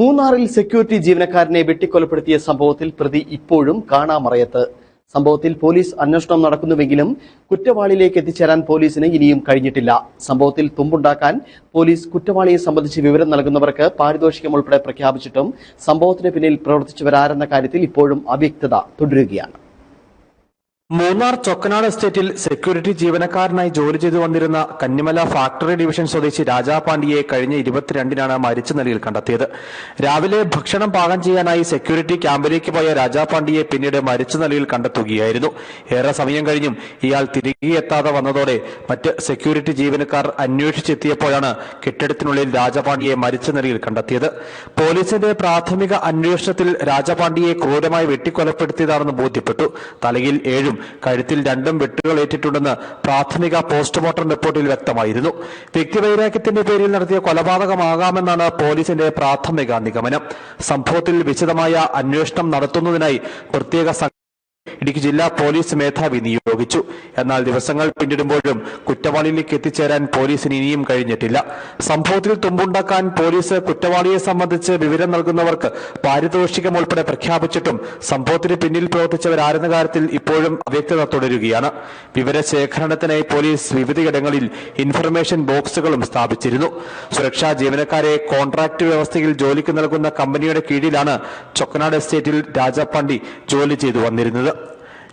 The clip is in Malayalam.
മൂന്നാറിൽ സെക്യൂരിറ്റി ജീവനക്കാരനെ വെട്ടിക്കൊലപ്പെടുത്തിയ സംഭവത്തിൽ പ്രതി ഇപ്പോഴും കാണാമറയത്ത്. സംഭവത്തിൽ പോലീസ് അന്വേഷണം നടക്കുന്നുവെങ്കിലും കുറ്റവാളിയിലേക്ക് എത്തിച്ചേരാൻ പോലീസിന് ഇനിയും കഴിഞ്ഞിട്ടില്ല. സംഭവത്തിൽ തുമ്പുണ്ടാക്കാൻ പോലീസ് കുറ്റവാളിയെ സംബന്ധിച്ച് വിവരം നൽകുന്നവർക്ക് പാരിതോഷികം ഉൾപ്പെടെ പ്രഖ്യാപിച്ചിട്ടും സംഭവത്തിന് പിന്നിൽ പ്രവർത്തിച്ചവരാരെന്ന കാര്യത്തിൽ ഇപ്പോഴും അവ്യക്തത തുടരുകയാണ്. മൂന്നാർ ചൊക്കനാട് എസ്റ്റേറ്റിൽ സെക്യൂരിറ്റി ജീവനക്കാരനായി ജോലി ചെയ്തു വന്നിരുന്ന കന്നിമല ഫാക്ടറി ഡിവിഷൻ സ്വദേശി രാജാ പാണ്ഡിയെ കഴിഞ്ഞ ഇരുപത്തിരണ്ടിനാണ് മരിച്ച നിലയിൽ കണ്ടെത്തിയത്. രാവിലെ ഭക്ഷണം പാകം ചെയ്യാനായി സെക്യൂരിറ്റി ക്യാമ്പിലേക്ക് പോയ രാജാ പാണ്ഡിയെ പിന്നീട് മരിച്ച നിലയിൽ കണ്ടെത്തുകയായിരുന്നു. ഏറെ സമയം കഴിഞ്ഞും ഇയാൾ തിരികെ എത്താതെ വന്നതോടെ മറ്റ് സെക്യൂരിറ്റി ജീവനക്കാർ അന്വേഷിച്ചെത്തിയപ്പോഴാണ് കെട്ടിടത്തിനുള്ളിൽ രാജപാണ്ഡിയെ മരിച്ച നിലയിൽ കണ്ടെത്തിയത്. പോലീസിന്റെ പ്രാഥമിക അന്വേഷണത്തിൽ രാജപാണ്ഡിയെ ക്രൂരമായി വെട്ടിക്കൊലപ്പെടുത്തിയതാണെന്ന് ബോധ്യപ്പെട്ടു. തലയിൽ ഏഴും കഴുത്തിൽ രണ്ടും വെട്ടുകൾ ഏറ്റിട്ടുണ്ടെന്ന് പ്രാഥമിക പോസ്റ്റ്മോർട്ടം റിപ്പോർട്ടിൽ വ്യക്തമായിരുന്നു. വ്യക്തിവൈരാഗ്യത്തിന്റെ പേരിൽ നടത്തിയ കൊലപാതകമാകാമെന്നാണ് പോലീസിന്റെ പ്രാഥമിക നിഗമനം. സംഭവത്തിൽ വിശദമായ അന്വേഷണം നടത്തുന്നതിനായി പ്രത്യേക ഇടുക്കി ജില്ലാ പോലീസ് മേധാവി നിയോഗിച്ചു. എന്നാൽ ദിവസങ്ങൾ പിന്നിടുമ്പോഴും കുറ്റവാളിയിലേക്ക് എത്തിച്ചേരാൻ പോലീസിന് ഇനിയും കഴിഞ്ഞിട്ടില്ല. സംഭവത്തിൽ തുമ്പുണ്ടാക്കാൻ പോലീസ് കുറ്റവാളിയെ സംബന്ധിച്ച് വിവരം നൽകുന്നവർക്ക് പാരിതോഷികം ഉൾപ്പെടെ പ്രഖ്യാപിച്ചിട്ടും സംഭവത്തിന് പിന്നിൽ പ്രവർത്തിച്ചവരാരെന്ന കാര്യത്തിൽ ഇപ്പോഴും അവ്യക്തത തുടരുകയാണ്. വിവരശേഖരണത്തിനായി പോലീസ് വിവിധയിടങ്ങളിൽ ഇൻഫർമേഷൻ ബോക്സുകളും സ്ഥാപിച്ചിരുന്നു. സുരക്ഷാ ജീവനക്കാരെ കോൺട്രാക്ട് വ്യവസ്ഥയിൽ ജോലിക്ക് നൽകുന്ന കമ്പനിയുടെ കീഴിലാണ് ചൊക്കനാട് എസ്റ്റേറ്റിൽ രാജപ്പാണ്ടി ജോലി ചെയ്തു വന്നിരുന്നത്.